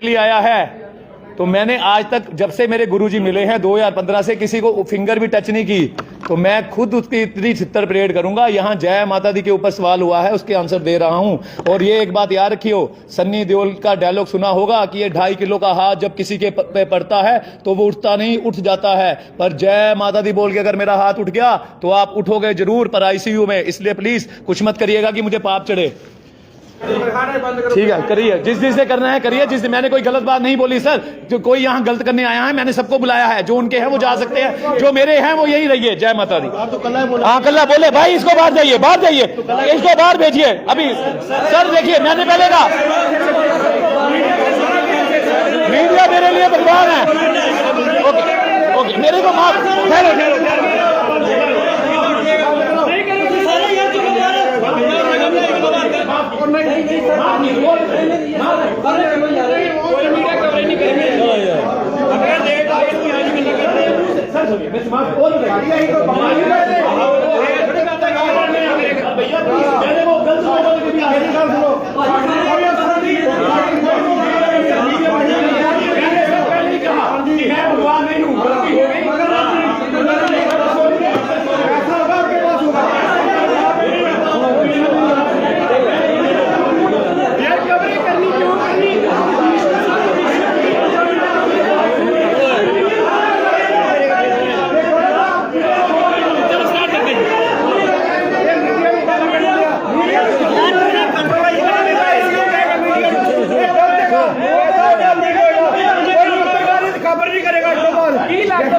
के लिए आया है। तो मैंने आज तक जब से मेरे गुरुजी मिले हैं 2015 से किसी को फिंगर भी टच नहीं की तो मैं खुद उसकी इतनी छितर परेड करूँगा। यहाँ जय माता दी के ऊपर सवाल हुआ है, उसके आंसर दे रहा हूँ। और ये एक बात याद रखियो, सन्नी देओल का डायलॉग सुना होगा कि ये ढाई किलो का हाथ जब किसी के पे पड़ता है तो वो उठता नहीं, उठ जाता है। पर जय माता दी बोल के अगर मेरा हाथ उठ गया तो आप उठोगे ज़रूर, पर आईसीयू में। इसलिए प्लीज़ कुछ मत करिएगा कि मुझे पाप चढ़े। ठीक है करिए। जिस जिससे करना है करिए। जिस मैंने कोई गलत बात नहीं बोली सर। जो कोई यहाँ गलत करने आया है मैंने सबको बुलाया है। जो उनके हैं वो जा सकते हैं। जो मेरे हैं वो यही रहिए। जय माता दी। हाँ कल्ला बोले। भाई इसको बाहर जाइए बाहर जाइए। इसको बाहर भेजिए। अभी सर देखिए मैंने पहले कहा मीडिया मेरे लिए भगवान है। ओके ओके मेरे को माफ़। ठहरो ठहरो। sobie, więc masz odwet. Ja jego pomagam. ਭਈਆ ਪਲੀਜ਼ ਮੈਨੇ ਉਹ ਗਲਤ ਲੋਕਾਂ ਦੇ ਕੋਈ ਆ ਗਿਆ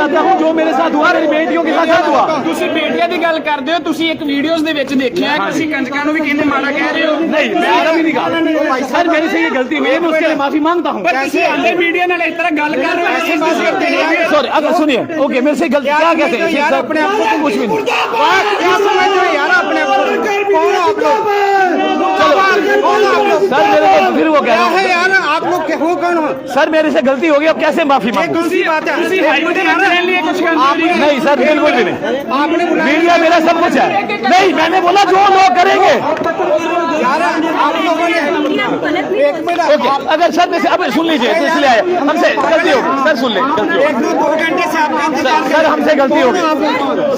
क्योंकि मैं चाहता हूँ जो मेरे साथ हुआ मेरी बेटियों के साथ गलत हुआ ਤੁਸੀਂ ਮੀਡੀਆ ਦੀ ਗੱਲ ਕਰਦੇ ਹੋ ਤੁਸੀਂ ਇੱਕ ਵੀਡੀਓਜ਼ ਦੇ ਵਿੱਚ ਦੇਖਿਆ ਕਿ ਤੁਸੀਂ ਕੰਜਕਾਂ ਨੂੰ ਵੀ ਕਹਿੰਦੇ ਮਾੜਾ ਕਹਿ ਰਹੇ ਹੋ नहीं मैं आराम ही नहीं कहा सर मेरे से ये गलती हुई है मैं उसके लिए माफी मांगता हूँ ਪਰ ਤੁਸੀਂ ਆਂਦੇ ਮੀਡੀਆ ਨਾਲ ਇਸ ਤਰ੍ਹਾਂ ਗੱਲ ਕਰ ਰਹੇ ਹੋ ਐਸੀ ਬਾਤ करते नहीं सॉरी अगर सुनिए ओके मेरे से गलती क्या कहते हैं यार अपने आप को कुछ भी नहीं क्या समझते हो यार अपने आप को कौन आप लोग कौन आप लोग सर मेरे को फिर वो कह रहा हूँ वो कौन हो? सर मेरे से गलती हो गई अब कैसे माफ़ी मांगू? दूसरी बात है। नहीं सर बिल्कुल भी नहीं। मीडिया मेरा सब कुछ है। नहीं मैंने बोला जो लोग करेंगे। अगर सर जैसे अब सुन लीजिए इसलिए आए। हमसे गलती होगी सर सुन ले। गलती सर हमसे गलती होगी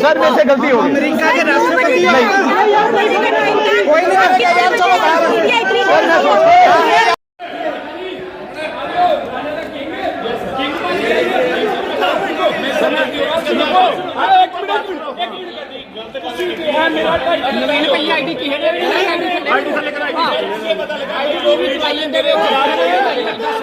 सर मेरे से गलती होगी नवीन भैया आईडी की है आईडी से लेकर आईडी जो हाँ। भी चलाइए दे रहे हो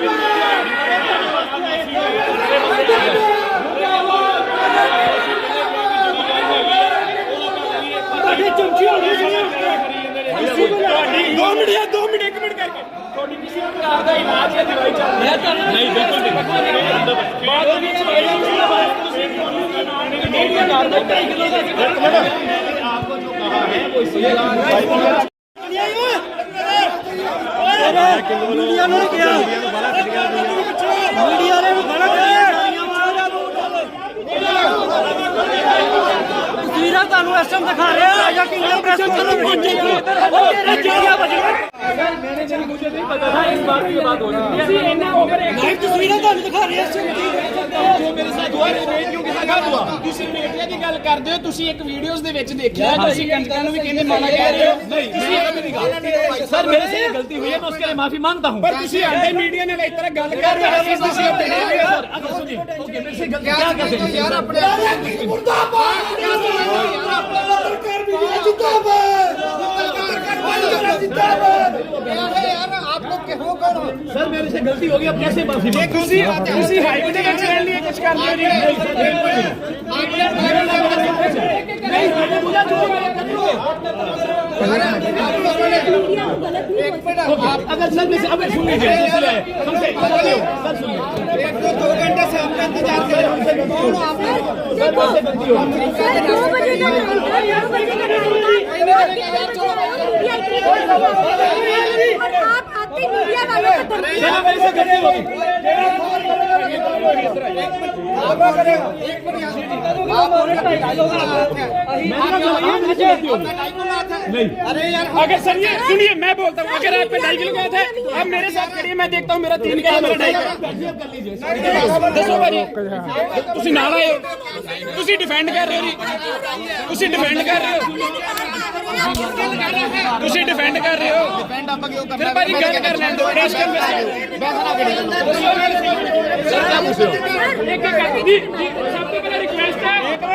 दो मिनट। या दो मिनट एक मिनट करके। थोड़ी किसी प्रकार का इलाज या दवाई चल रहा है नहीं बिल्कुल नहीं बाद में ਤਾਂ ਨਹੀਂ ਬਿਲਕੁਲ ਨਹੀਂ ਬਾਅਦ ਵਿੱਚ ਮੀਡੀਆ ਨਾਲ ਦਾ 2 ਕਿਲੋ ਦਾ ਤਸਵੀਰਾਂ ਤੁਹਾਨੂੰ ਇਸ ਟਾਈਮ ਦਿਖਾ ਰਿਹਾ ਰਾਜਾ ਕਿੰਗ ਦੇ ਪ੍ਰੈਸ ਨੂੰ ਪਹੁੰਚੇ ਉਹ ਤੇਰੇ ਜਿਹੜੀਆਂ ਵਜੀਆਂ मैंने नहीं मुझे नहीं पता था इस बात की बात हो रही है इतना ओवर ਲਾਈਵ ਤਸਵੀਰਾਂ ਤੁਹਾਨੂੰ ਦਿਖਾ ਰਿਹਾ ਇਸ ਟਾਈਮ ਜੋ ਮੇਰੇ ਸਾਥ ਹੋਇਆ ਨਹੀਂ ਬੇਟੀਆਂ ਕੇ ਸਾਥ ਹੁਆ ਤੁਸੀਂ ਮੀਡੀਆ ਦੀ ਗੱਲ ਕਰਦੇ ਹੋ ਤੁਸੀਂ ਇੱਕ ਵੀਡੀਓਜ਼ ਦੇ ਵਿੱਚ ਦੇਖਿਆ ਤੁਸੀਂ ਕੰਜਕਾਂ ਨੂੰ ਵੀ ਕਹਿੰਦੇ ਮਾਣਾ ਕਹਿ ਰਹੇ ਹੋ ਨਹੀਂ ਤੁਸੀਂ ਇਹ ਵੀ ਨਹੀਂ ਕਹਾ सर मेरे से ये गलती हुई है मैं उसके लिए माफी मांगता हूँ ਪਰ ਤੁਸੀਂ ਆਂਦੇ ਮੀਡੀਆ ਨਾਲ ਇਸ ਤਰ੍ਹਾਂ ਗੱਲ ਕਰ ਰਹੇ ਹੋ ਤੁਸੀਂ ਆਪਣੇ सर अगर सुनिए ओके मेरे से गलती क्या कहते हैं यार अपने सर मेरे से गलती हो गई अब कैसे माफ़ी उसी उसी हाईवे का चैनल लिए कुछ कर। नहीं अगर सर मेरे से अब सुन लीजिए सर सुन दो घंटे से हमने इंतज़ार कर रहे हैं। हमसे गलती हो गई। करेगा एक तो अगर सुनिए सुनिए मैं बोलता हूँ अगर आप पे ढाई किलो का आप मेरे साथ करिए मैं देखता हूँ मेरा तीन का मेरा ढाई का तुम नाल हो। तुम डिफेंड कर रहे हो तुम डिफेंड कर रहे हो। तुम डिफेंड कर रहे हो। डिफेंड भाई गल कर लें दो रेस कर बैठना एक एक करके सब